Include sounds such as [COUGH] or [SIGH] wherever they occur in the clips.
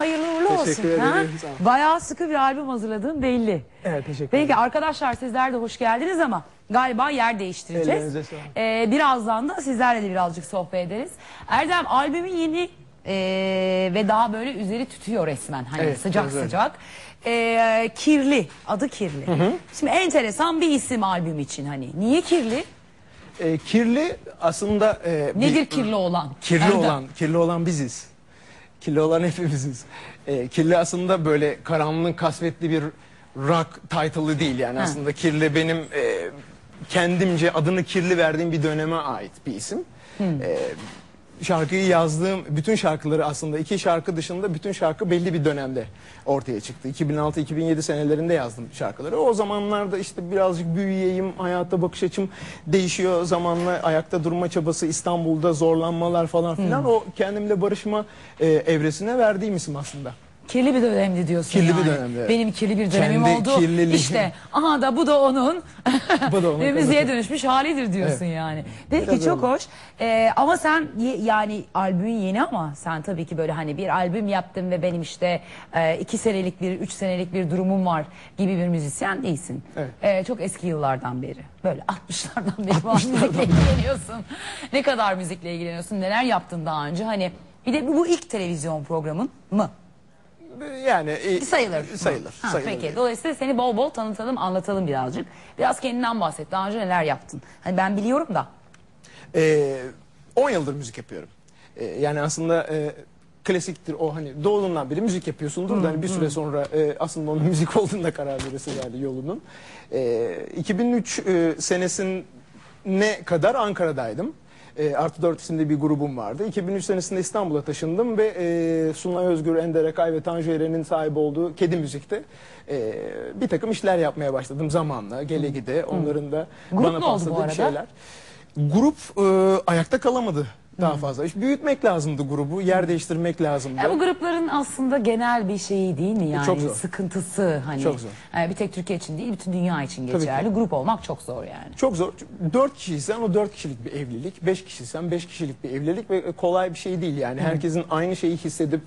Hayırlı uğurlu olsun. Teşekkür ederim, sağ. Bayağı sıkı bir albüm hazırladığın belli. Evet teşekkür Peki ederim. arkadaşlar sizler de hoş geldiniz ama galiba yer değiştireceğiz. Ellerinize sağlık. Ee, birazdan da sizlerle de birazcık sohbet ederiz. Erdem albümün yeni ee, ve daha böyle üzeri tütüyor resmen. Hani Evet, sıcak evet. sıcak. Ee, kirli. Adı Kirli. Şimdi enteresan bir isim albüm için hani. Niye Kirli? Ee, kirli aslında e, bir- Nedir kirli olan? kirli Erdem. olan kirli olan biziz. Kirli olan [LAUGHS] hepimiziz. Ee, kirli aslında böyle karanlık kasvetli bir rock title'ı değil yani aslında kirli benim e, kendimce adını kirli verdiğim bir döneme ait bir isim. Ee, şarkıyı yazdığım bütün şarkıları aslında iki şarkı dışında bütün şarkı belli bir dönemde ortaya çıktı. 2006-2007 senelerinde yazdım şarkıları. O zamanlarda işte birazcık büyüyeyim, hayata bakış açım değişiyor zamanla ayakta durma çabası, İstanbul'da zorlanmalar falan filan. O kendimle barışma e, evresine verdiğim isim aslında. Kirli bir dönemdi diyorsun Kirli bir yani. dönemdi, evet. Benim kirli bir dönemim Kendi oldu. kirliliğim. İşte aha da bu da onun. [LAUGHS] Bu da onun, Ve [LAUGHS] müziğe dönüşmüş halidir diyorsun yani. Peki Biraz çok öyle. hoş. Ee, ama sen ye- yani albümün yeni ama sen tabii ki böyle hani bir albüm yaptım ve benim işte e, iki senelik bir, üç senelik bir durumum var gibi bir müzisyen değilsin. Evet. Ee, çok eski yıllardan beri. Böyle 60'lardan beri falan müzikle ilgileniyorsun. Ne kadar müzikle ilgileniyorsun? Neler yaptın daha önce? Hani bir de bu ilk televizyon programın mı? Yani e, Sayılır. Sayılır. Ha, sayılır. Peki. Dolayısıyla seni bol bol tanıtalım, anlatalım birazcık. Biraz kendinden bahset. Daha önce neler yaptın? Hani ben biliyorum da. Ee, 10 yıldır müzik yapıyorum. Ee, yani aslında e, klasiktir o hani doğduğundan beri müzik yapıyorsundur da hani bir süre sonra e, aslında onun [LAUGHS] müzik olduğunda karar verirsin yani yolunun. Ee, 2003 e, senesine kadar Ankara'daydım. E, Artı 4 isimli bir grubum vardı. 2003 senesinde İstanbul'a taşındım ve e, Sunay Özgür, Ender Akay ve Tanju Eren'in sahibi olduğu Kedi Müzik'te e, bir takım işler yapmaya başladım zamanla. Gele gide onların da Grup bana oldu bu pasladığı arada? şeyler. Grup e, ayakta kalamadı daha fazla. İşte büyütmek lazımdı grubu, yer değiştirmek lazımdı. Ya bu grupların aslında genel bir şeyi değil mi yani? Çok zor. Sıkıntısı hani. Çok zor. Yani bir tek Türkiye için değil, bütün dünya için Tabii geçerli. Grup olmak çok zor yani. Çok zor. Dört kişiysen o dört kişilik bir evlilik. Beş kişiysen beş kişilik bir evlilik ve kolay bir şey değil yani. Herkesin aynı şeyi hissedip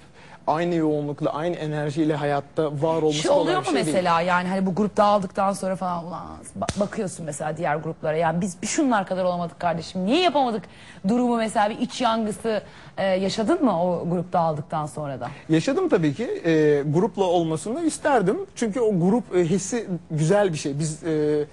aynı yoğunlukla, aynı enerjiyle hayatta var olması kolay oluyor mu şey değil. mesela yani hani bu grup dağıldıktan sonra falan ulan ba- bakıyorsun mesela diğer gruplara yani biz bir şunlar kadar olamadık kardeşim niye yapamadık durumu mesela bir iç yangısı e, yaşadın mı o grup dağıldıktan sonra da? Yaşadım tabii ki. E, grupla olmasını isterdim. Çünkü o grup e, hissi güzel bir şey. Biz e,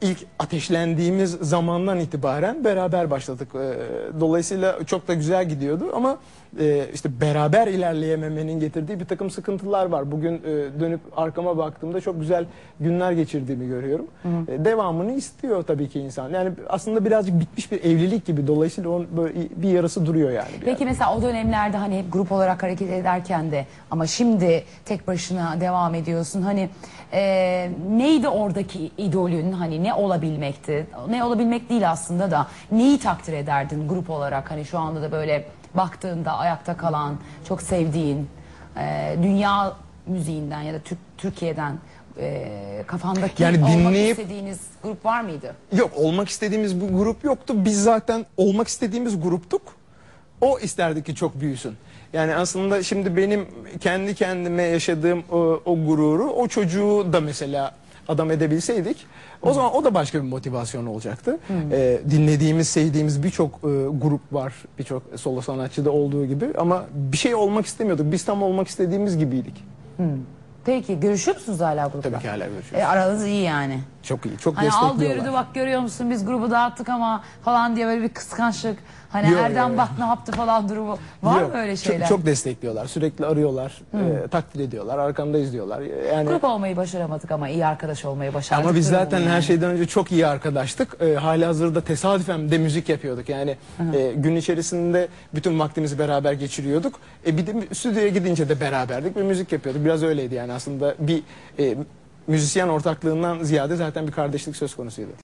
ilk ateşlendiğimiz zamandan itibaren beraber başladık. E, dolayısıyla çok da güzel gidiyordu ama e, işte beraber ilerleyememenin getirdiği bir takım sıkıntılar var. Bugün e, dönüp arkama baktığımda çok güzel günler geçirdiğimi görüyorum. E, devamını istiyor tabii ki insan. Yani aslında birazcık bitmiş bir evlilik gibi. Dolayısıyla onun böyle bir yarası duruyor yani. Peki mesela o dönemlerde hani hep grup olarak hareket ederken de ama şimdi tek başına devam ediyorsun. Hani e, neydi oradaki idolün hani ne olabilmekti? Ne olabilmek değil aslında da neyi takdir ederdin grup olarak? Hani şu anda da böyle baktığında ayakta kalan, çok sevdiğin e, dünya müziğinden ya da Türk, Türkiye'den e, kafandaki Yani olmak dinleyip- istediğiniz grup var mıydı? Yok olmak istediğimiz bu grup yoktu. Biz zaten olmak istediğimiz gruptuk. O isterdi ki çok büyüsün. Yani aslında şimdi benim kendi kendime yaşadığım o, o gururu o çocuğu da mesela adam edebilseydik o zaman o da başka bir motivasyon olacaktı. Ee, dinlediğimiz, sevdiğimiz birçok e, grup var. Birçok solo sanatçıda olduğu gibi ama bir şey olmak istemiyorduk. Biz tam olmak istediğimiz gibiydik. Peki görüşüyor musunuz hala grupla? Tabii ki hala görüşüyoruz. E, aranız iyi yani. Çok iyi. Çok Hani aldı destekliyorlar. yürüdü bak görüyor musun biz grubu dağıttık ama falan diye böyle bir kıskançlık. Hani Yok, Erdem yok, bak ne yaptı falan durumu. Var Yok, mı öyle çok- şeyler? Çok, destekliyorlar. Sürekli arıyorlar. e, takdir ediyorlar. Arkamda izliyorlar. Yani Grup olmayı başaramadık ama iyi arkadaş olmayı başardık. ama biz durumu zaten her şeyden önce çok iyi arkadaştık. E, hali hazırda tesadüfen de müzik yapıyorduk. Yani e, gün içerisinde bütün vaktimizi beraber geçiriyorduk. E, bir de stüdyoya gidince de beraberdik ve müzik yapıyorduk. Biraz öyleydi yani aslında bir e, müzisyen ortaklığından ziyade zaten bir kardeşlik söz konusuydu.